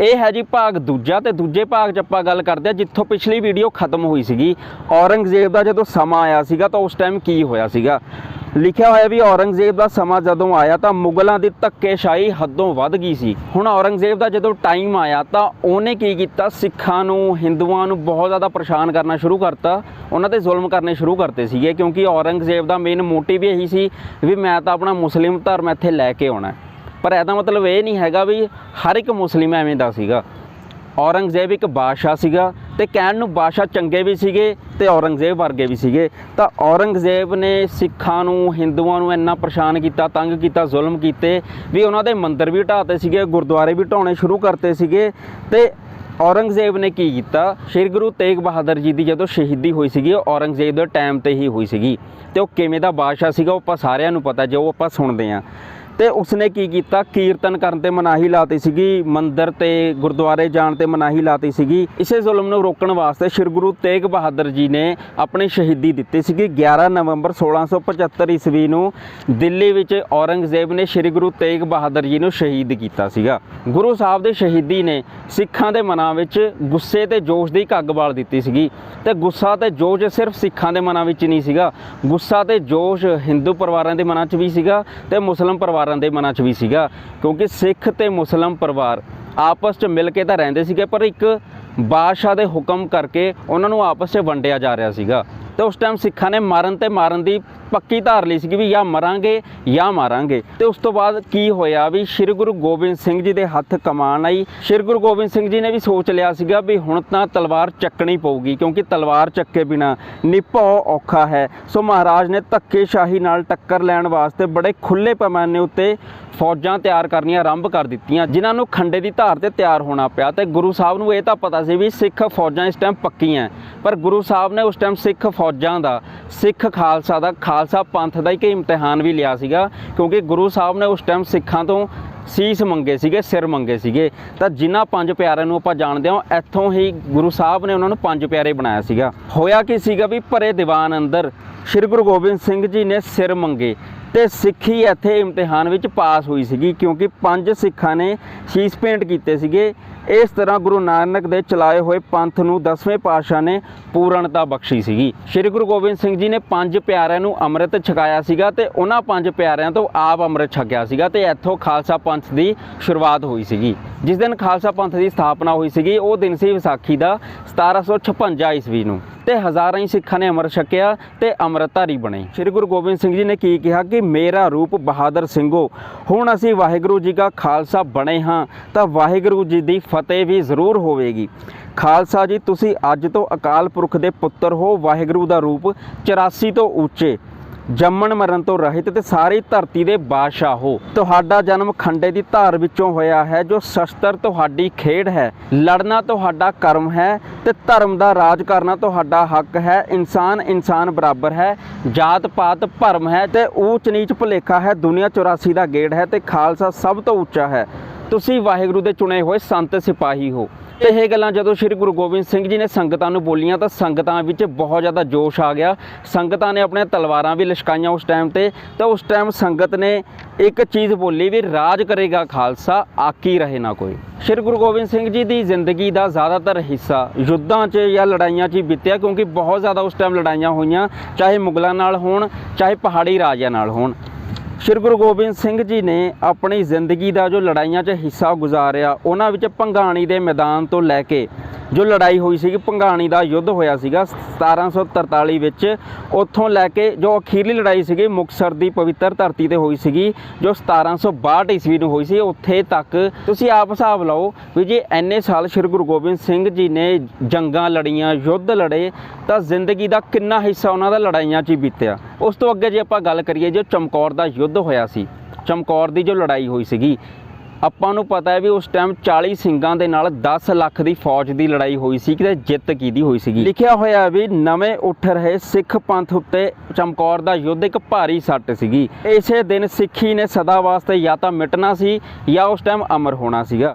ਇਹ ਹੈ ਜੀ ਭਾਗ ਦੂਜਾ ਤੇ ਦੂਜੇ ਭਾਗ 'ਚ ਆਪਾਂ ਗੱਲ ਕਰਦੇ ਆ ਜਿੱਥੋਂ ਪਿਛਲੀ ਵੀਡੀਓ ਖਤਮ ਹੋਈ ਸੀਗੀ। ਔਰੰਗਜ਼ੇਬ ਦਾ ਜਦੋਂ ਸਮਾਂ ਆਇਆ ਸੀਗਾ ਤਾਂ ਉਸ ਟਾਈਮ ਕੀ ਹੋਇਆ ਸੀਗਾ? ਲਿਖਿਆ ਹੋਇਆ ਵੀ ਔਰੰਗਜ਼ੇਬ ਦਾ ਸਮਾਂ ਜਦੋਂ ਆਇਆ ਤਾਂ ਮੁਗਲਾਂ ਦੀ ਧੱਕੇਸ਼ਾਹੀ ਹੱਦੋਂ ਵੱਧ ਗਈ ਸੀ। ਹੁਣ ਔਰੰਗਜ਼ੇਬ ਦਾ ਜਦੋਂ ਟਾਈਮ ਆਇਆ ਤਾਂ ਉਹਨੇ ਕੀ ਕੀਤਾ? ਸਿੱਖਾਂ ਨੂੰ, ਹਿੰਦੂਆਂ ਨੂੰ ਬਹੁਤ ਜ਼ਿਆਦਾ ਪਰੇਸ਼ਾਨ ਕਰਨਾ ਸ਼ੁਰੂ ਕਰਤਾ। ਉਹਨਾਂ ਤੇ ਜ਼ੁਲਮ ਕਰਨੇ ਸ਼ੁਰੂ ਕਰਤੇ ਸੀਗੇ ਕਿਉਂਕਿ ਔਰੰਗਜ਼ੇਬ ਦਾ ਮੇਨ ਮੋਟਿਵ ਇਹੀ ਸੀ ਵੀ ਮੈਂ ਤਾਂ ਆਪਣਾ ਮੁਸਲਿਮ ਧਰਮ ਇੱਥੇ ਲੈ ਕੇ ਆਉਣਾ ਪਰ ਇਹਦਾ ਮਤਲਬ ਇਹ ਨਹੀਂ ਹੈਗਾ ਵੀ ਹਰ ਇੱਕ ਮੁਸਲਿਮ ਐਵੇਂ ਦਾ ਸੀਗਾ। ਔਰੰਗਜ਼ੇਬ ਇੱਕ ਬਾਦਸ਼ਾਹ ਸੀਗਾ ਤੇ ਕਹਿਣ ਨੂੰ ਬਾਦਸ਼ਾਹ ਚੰਗੇ ਵੀ ਸੀਗੇ ਤੇ ਔਰੰਗਜ਼ੇਬ ਵਰਗੇ ਵੀ ਸੀਗੇ। ਤਾਂ ਔਰੰਗਜ਼ੇਬ ਨੇ ਸਿੱਖਾਂ ਨੂੰ, ਹਿੰਦੂਆਂ ਨੂੰ ਇੰਨਾ ਪਰੇਸ਼ਾਨ ਕੀਤਾ, ਤੰਗ ਕੀਤਾ, ਜ਼ੁਲਮ ਕੀਤੇ ਵੀ ਉਹਨਾਂ ਦੇ ਮੰਦਰ ਵੀ ਢਾਤੇ ਸੀਗੇ, ਗੁਰਦੁਆਰੇ ਵੀ ਢਾਉਣੇ ਸ਼ੁਰੂ ਕਰਤੇ ਸੀਗੇ ਤੇ ਔਰੰਗਜ਼ੇਬ ਨੇ ਕੀ ਕੀਤਾ? ਸ਼੍ਰੀ ਗੁਰੂ ਤੇਗ ਬਹਾਦਰ ਜੀ ਦੀ ਜਦੋਂ ਸ਼ਹੀਦੀ ਹੋਈ ਸੀਗੀ, ਉਹ ਔਰੰਗਜ਼ੇਬ ਦੇ ਟਾਈਮ ਤੇ ਹੀ ਹੋਈ ਸੀਗੀ। ਤੇ ਉਹ ਕਿਵੇਂ ਦਾ ਬਾਦਸ਼ਾਹ ਸੀਗਾ, ਉਹ ਆਪਾਂ ਸਾਰਿਆਂ ਨੂੰ ਪਤਾ ਜੋ ਆਪਾਂ ਸੁਣਦੇ ਆਂ ਤੇ ਉਸਨੇ ਕੀ ਕੀਤਾ? ਕੀਰਤਨ ਕਰਨ ਤੇ ਮਨਾਹੀ ਲਾਤੀ ਸੀਗੀ। ਮੰਦਿਰ ਤੇ ਗੁਰਦੁਆਰੇ ਜਾਣ ਤੇ ਮਨਾਹੀ ਲਾਤੀ ਸੀਗੀ। ਇਸੇ ਜ਼ੁਲਮ ਨੂੰ ਰੋਕਣ ਵਾਸਤੇ ਸ੍ਰੀ ਗੁਰੂ ਤੇਗ ਬਹਾਦਰ ਜੀ ਨੇ ਆਪਣੀ ਸ਼ਹੀਦੀ ਦਿੱਤੀ ਸੀਗੀ। 11 ਨਵੰਬਰ 1675 ਈਸਵੀ ਨੂੰ ਦਿੱਲੀ ਵਿੱਚ ਔਰੰਗਜ਼ੇਬ ਨੇ ਸ੍ਰੀ ਗੁਰੂ ਤੇਗ ਬਹਾਦਰ ਜੀ ਨੂੰ ਸ਼ਹੀਦ ਕੀਤਾ ਸੀਗਾ। ਗੁਰੂ ਸਾਹਿਬ ਦੇ ਸ਼ਹੀਦੀ ਨੇ ਸਿੱਖਾਂ ਦੇ ਮਨਾਂ ਵਿੱਚ ਗੁੱਸੇ ਤੇ ਜੋਸ਼ ਦੀ ਘੱਗ ਬਾਲ ਦਿੱਤੀ ਸੀਗੀ। ਤੇ ਗੁੱਸਾ ਤੇ ਜੋਸ਼ ਸਿਰਫ ਸਿੱਖਾਂ ਦੇ ਮਨਾਂ ਵਿੱਚ ਨਹੀਂ ਸੀਗਾ। ਗੁੱਸਾ ਤੇ ਜੋਸ਼ ਹਿੰਦੂ ਪਰਿਵਾਰਾਂ ਦੇ ਮਨਾਂ 'ਚ ਵੀ ਸੀਗਾ ਤੇ ਮੁਸਲਮ ਪਰਿਵਾਰਾਂ ਦੇ ਮਨਾਂ 'ਚ ਵੀ ਸੀਗਾ, ਕਿਉਂਕਿ ਸਿੱਖ ਤੇ ਮੁਸਲਮ ਪਰਿਵਾਰ ਆਪਸ 'ਚ ਮਿਲ ਕੇ ਤਾਂ ਰਹਿੰਦੇ ਸੀਗੇ, ਪਰ ਇੱਕ ਬਾਦਸ਼ਾਹ ਦੇ ਹੁਕਮ ਕਰਕੇ ਉਹਨਾਂ ਨੂੰ ਆਪਸ 'ਚ ਵੰਡਿਆ ਜਾ ਰਿਹਾ ਸੀਗਾ। ਤੇ ਉਸ ਟਾਈਮ ਸਿੱਖਾਂ ਨੇ ਮਾਰਨ ਤੇ ਮਾਰਨ ਦੀ ਪੱਕੀ ਧਾਰ ਲਈ ਸੀ ਵੀ ਜਾਂ ਮਰਾਂਗੇ ਜਾਂ ਮਾਰਾਂਗੇ। ਤੇ ਉਸ ਤੋਂ ਬਾਅਦ ਕੀ ਹੋਇਆ ਵੀ ਸ੍ਰੀ ਗੁਰੂ ਗੋਬਿੰਦ ਸਿੰਘ ਜੀ ਦੇ ਹੱਥ ਕਮਾਨ ਆਈ। ਸ੍ਰੀ ਗੁਰੂ ਗੋਬਿੰਦ ਸਿੰਘ ਜੀ ਨੇ ਵੀ ਸੋਚ ਲਿਆ ਸੀਗਾ ਵੀ ਹੁਣ ਤਾਂ ਤਲਵਾਰ ਚੱਕਣੀ ਪਊਗੀ ਕਿਉਂਕਿ ਤਲਵਾਰ ਚੱਕੇ ਬਿਨਾ ਨਿਭਾਉ ਔਖਾ ਹੈ। ਸੋ ਮਹਾਰਾਜ ਨੇ ਧੱਕੇਸ਼ਾਹੀ ਨਾਲ ਟੱਕਰ ਲੈਣ ਵਾਸਤੇ ਬੜੇ ਖੁੱਲੇ ਪੈਮਾਨੇ ਉੱਤੇ ਫੌਜਾਂ ਤਿਆਰ ਕਰਨੀਆਂ ਆਰੰਭ ਕਰ ਦਿੱਤੀਆਂ, ਜਿਨ੍ਹਾਂ ਨੂੰ ਖੰਡੇ ਦੀ ਧਾਰ ਤੇ ਤਿਆਰ ਹੋਣਾ ਪਿਆ। ਤੇ ਗੁਰੂ ਸਾਹਿਬ ਨੂੰ ਇਹ ਤਾਂ ਪਤਾ ਸੀ ਵੀ ਸਿੱਖ ਫੌਜਾਂ ਇਸ ਟਾਈਮ ਪੱਕੀਆਂ। ਪਰ ਗੁਰੂ ਸਾਹਿਬ ਨੇ ਉਸ ਟਾਈਮ ਸਿੱਖ ਫੌਜਾਂ ਫੌਜਾਂ ਦਾ, ਸਿੱਖ ਖਾਲਸਾ ਦਾ, ਖਾਲਸਾ ਪੰਥ ਦਾ ਇੱਕ ਇਮਤਿਹਾਨ ਵੀ ਲਿਆ ਸੀਗਾ, ਕਿਉਂਕਿ ਗੁਰੂ ਸਾਹਿਬ ਨੇ ਉਸ ਟਾਈਮ ਸਿੱਖਾਂ ਤੋਂ ਸੀਸ ਮੰਗੇ ਸੀਗੇ, ਸਿਰ ਮੰਗੇ ਸੀਗੇ। ਤਾਂ ਜਿਨ੍ਹਾਂ ਪੰਜ ਪਿਆਰਿਆਂ ਨੂੰ ਆਪਾਂ ਜਾਣਦੇ ਹਾਂ, ਇੱਥੋਂ ਹੀ ਗੁਰੂ ਸਾਹਿਬ ਨੇ ਉਹਨਾਂ ਨੂੰ ਪੰਜ ਪਿਆਰੇ ਬਣਾਇਆ ਸੀਗਾ। ਹੋਇਆ ਕੀ ਸੀਗਾ ਵੀ ਭਰੇ ਦੀਵਾਨ ਅੰਦਰ ਸ੍ਰੀ ਗੁਰੂ ਗੋਬਿੰਦ ਸਿੰਘ ਜੀ ਨੇ ਸਿਰ ਮੰਗੇ। ਤੇ ਸਿੱਖੀ ਇੱਥੇ ਇਮਤਿਹਾਨ ਵਿੱਚ ਪਾਸ ਹੋਈ ਸੀਗੀ, ਕਿਉਂਕਿ ਪੰਜ ਸਿੱਖਾਂ ਨੇ ਸ਼ੀਸ ਪੇਂਟ ਕੀਤੇ ਸੀਗੇ। ਇਸ ਤਰ੍ਹਾਂ ਗੁਰੂ ਨਾਨਕ ਦੇ ਚਲਾਏ ਹੋਏ ਪੰਥ ਨੂੰ ਦਸਵੇਂ ਪਾਤਸ਼ਾਹ ਨੇ ਪੂਰਨਤਾ ਬਖਸ਼ੀ ਸੀਗੀ। ਸ੍ਰੀ ਗੁਰੂ ਗੋਬਿੰਦ ਸਿੰਘ ਜੀ ਨੇ ਪੰਜ ਪਿਆਰਿਆਂ ਨੂੰ ਅੰਮ੍ਰਿਤ ਛਕਾਇਆ ਸੀਗਾ ਤੇ ਉਹਨਾਂ ਪੰਜ ਪਿਆਰਿਆਂ ਤੋਂ ਆਪ ਅੰਮ੍ਰਿਤ ਛਕਿਆ ਸੀਗਾ ਤੇ ਇੱਥੋਂ ਖਾਲਸਾ ਪੰਥ ਦੀ ਸ਼ੁਰੂਆਤ ਹੋਈ ਸੀਗੀ। ਜਿਸ ਦਿਨ ਖਾਲਸਾ ਪੰਥ ਦੀ ਸਥਾਪਨਾ ਹੋਈ ਸੀਗੀ, ਉਹ ਦਿਨ ਸੀ ਵਿਸਾਖੀ ਦਾ 1756 ਈਸਵੀ ਨੂੰ। ਤੇ ਹਜ਼ਾਰਾਂ ਹੀ ਸਿੱਖਾਂ ਨੇ ਅੰਮ੍ਰਿਤ ਛਕਿਆ ਤੇ ਅੰਮ੍ਰਿਤਧਾਰੀ ਬਣੇ। ਸ੍ਰੀ ਗੁਰੂ ਗੋਬਿੰਦ ਸਿੰਘ ਜੀ ਨੇ ਕੀ ਕਿਹਾ ਕਿ ਮੇਰਾ ਰੂਪ ਬਹਾਦਰ ਸਿੰਘੋ। ਹੁਣ ਅਸੀਂ ਵਾਹਿਗੁਰੂ ਜੀ ਦਾ ਖਾਲਸਾ ਬਣੇ ਹਾਂ, ਤਾਂ ਵਾਹਿਗੁਰੂ ਜੀ ਦੀ ਫਤਿਹ ਵੀ ਜ਼ਰੂਰ ਹੋਵੇਗੀ। ਖਾਲਸਾ ਜੀ, ਤੁਸੀਂ ਅੱਜ ਤੋਂ ਅਕਾਲ ਪੁਰਖ ਦੇ ਪੁੱਤਰ ਹੋ, ਵਾਹਿਗੁਰੂ ਦਾ ਰੂਪ 84 ਤੋਂ ਉੱਚੇ। ਜੰਮਣ ਮਰਨ ਤੋਂ ਰਹਿਤ ਤੇ ਸਾਰੀ ਧਰਤੀ ਦੇ ਬਾਦਸ਼ਾਹ ਹੋ। ਤੁਹਾਡਾ ਜਨਮ ਖੰਡੇ ਦੀ ਧਾਰ ਵਿੱਚੋਂ ਹੋਇਆ ਹੈ, ਜੋ ਸ਼ਸਤਰ ਤੁਹਾਡੀ ਖੇਡ ਹੈ। ਲੜਨਾ ਤੁਹਾਡਾ ਕਰਮ ਹੈ ਤੇ ਧਰਮ ਦਾ ਰਾਜ ਕਰਨਾ ਤੁਹਾਡਾ ਹੱਕ ਹੈ। ਇਨਸਾਨ ਇਨਸਾਨ ਬਰਾਬਰ ਹੈ, ਜਾਤ ਪਾਤ ਭਰਮ ਹੈ ਤੇ ਊਚ ਨੀਚ ਭੁਲੇਖਾ ਹੈ। ਦੁਨੀਆ 84 ਦਾ ਗੇੜ ਹੈ ਤੇ ਖਾਲਸਾ ਸਭ ਤੋਂ ਉੱਚਾ ਹੈ। ਤੁਸੀਂ ਵਾਹਿਗੁਰੂ ਦੇ ਚੁਣੇ ਹੋਏ ਸੰਤ ਸਿਪਾਹੀ ਹੋ। ਤੇ ਇਹ ਗੱਲਾਂ ਜਦੋਂ ਸ੍ਰੀ ਗੁਰੂ ਗੋਬਿੰਦ ਸਿੰਘ ਜੀ ਨੇ ਸੰਗਤਾਂ ਨੂੰ ਬੋਲੀਆਂ ਤਾਂ ਸੰਗਤਾਂ ਵਿੱਚ ਬਹੁਤ ਜ਼ਿਆਦਾ ਜੋਸ਼ ਆ ਗਿਆ। ਸੰਗਤਾਂ ਨੇ ਆਪਣੀਆਂ ਤਲਵਾਰਾਂ ਵੀ ਲਿਸ਼ਕਾਈਆਂ ਉਸ ਟਾਈਮ ਤੇ। ਤਾਂ ਉਸ ਟਾਈਮ ਸੰਗਤ ਨੇ ਇੱਕ ਚੀਜ਼ ਬੋਲੀ ਵੀ, ਰਾਜ ਕਰੇਗਾ ਖਾਲਸਾ, ਆਕੀ ਰਹੇ ਨਾ ਕੋਈ। ਸ੍ਰੀ ਗੁਰੂ ਗੋਬਿੰਦ ਸਿੰਘ ਜੀ ਦੀ ਜ਼ਿੰਦਗੀ ਦਾ ਜ਼ਿਆਦਾਤਰ ਹਿੱਸਾ ਯੁੱਧਾਂ 'ਚ ਜਾਂ ਲੜਾਈਆਂ 'ਚ ਹੀ ਬੀਤਿਆ, ਕਿਉਂਕਿ ਬਹੁਤ ਜ਼ਿਆਦਾ ਉਸ ਟਾਈਮ ਲੜਾਈਆਂ ਹੋਈਆਂ, ਚਾਹੇ ਮੁਗਲਾਂ ਨਾਲ ਹੋਣ, ਚਾਹੇ ਪਹਾੜੀ ਰਾਜਿਆਂ ਨਾਲ ਹੋਣ। ਸ਼੍ਰੀ ਗੁਰੂ ਗੋਬਿੰਦ ਸਿੰਘ ਜੀ ਨੇ ਆਪਣੀ ਜ਼ਿੰਦਗੀ ਦਾ ਜੋ ਲੜਾਈਆਂ 'ਚ ਹਿੱਸਾ ਗੁਜ਼ਾਰਿਆ, ਉਹਨਾਂ ਵਿੱਚ ਭੰਗਾਣੀ ਦੇ ਮੈਦਾਨ ਤੋਂ ਲੈ ਕੇ ਜੋ ਲੜਾਈ ਹੋਈ ਸੀਗੀ ਭੰਗਾਣੀ ਦਾ ਯੁੱਧ ਹੋਇਆ ਸੀਗਾ 1743 ਵਿੱਚ। ਉੱਥੋਂ ਲੈ ਕੇ ਜੋ ਅਖੀਰਲੀ ਲੜਾਈ ਸੀਗੀ, ਮੁਕਤਸਰ ਦੀ ਪਵਿੱਤਰ ਧਰਤੀ ਤੇ ਹੋਈ ਸੀਗੀ, ਜੋ 1762 ਈਸਵੀ ਨੂੰ ਹੋਈ ਸੀ, ਉੱਥੇ ਤੱਕ। ਤੁਸੀਂ ਆਪ ਹਿਸਾਬ ਲਾਓ ਵੀ ਜੇ ਐਨੇ ਸਾਲ ਸ਼੍ਰੀ ਗੁਰੂ ਗੋਬਿੰਦ ਸਿੰਘ ਜੀ ਨੇ ਜੰਗਾਂ ਲੜੀਆਂ, ਯੁੱਧ ਲੜੇ, ਤਾਂ ਜ਼ਿੰਦਗੀ ਦਾ ਕਿੰਨਾ ਹਿੱਸਾ ਉਹਨਾਂ ਦਾ ਲੜਾਈਆਂ 'ਚ ਹੀ ਬੀਤਿਆ। ਉਸ ਤੋਂ ਅੱਗੇ ਜੇ ਆਪਾਂ ਗੱਲ ਕਰੀਏ, ਜੋ ਚਮਕੌਰ ਦਾ ਯੁੱਧ ਹੋਇਆ ਸੀ, ਚਮਕੌਰ ਦੀ ਜੋ ਲੜਾਈ ਹੋਈ ਸੀਗੀ ਆਪਾਂ ਨੂੰ ਪਤਾ ਹੈ ਵੀ ਉਸ ਟਾਈਮ 40 ਸਿੰਘਾਂ ਦੇ ਨਾਲ 10 ਲੱਖ ਦੀ ਫੌਜ ਦੀ ਲੜਾਈ ਹੋਈ ਸੀ, ਕਿਤੇ ਜਿੱਤ ਕਿਹਦੀ ਹੋਈ ਸੀਗੀ। ਲਿਖਿਆ ਹੋਇਆ ਵੀ ਨਵੇਂ ਉੱਠ ਰਹੇ ਸਿੱਖ ਪੰਥ ਉੱਤੇ ਚਮਕੌਰ ਦਾ ਯੁੱਧ ਇੱਕ ਭਾਰੀ ਸੱਟ ਸੀਗੀ। ਇਸੇ ਦਿਨ ਸਿੱਖੀ ਨੇ ਸਦਾ ਵਾਸਤੇ ਜਾਂ ਤਾਂ ਮਿਟਣਾ ਸੀ ਜਾਂ ਉਸ ਟਾਈਮ ਅਮਰ ਹੋਣਾ ਸੀਗਾ।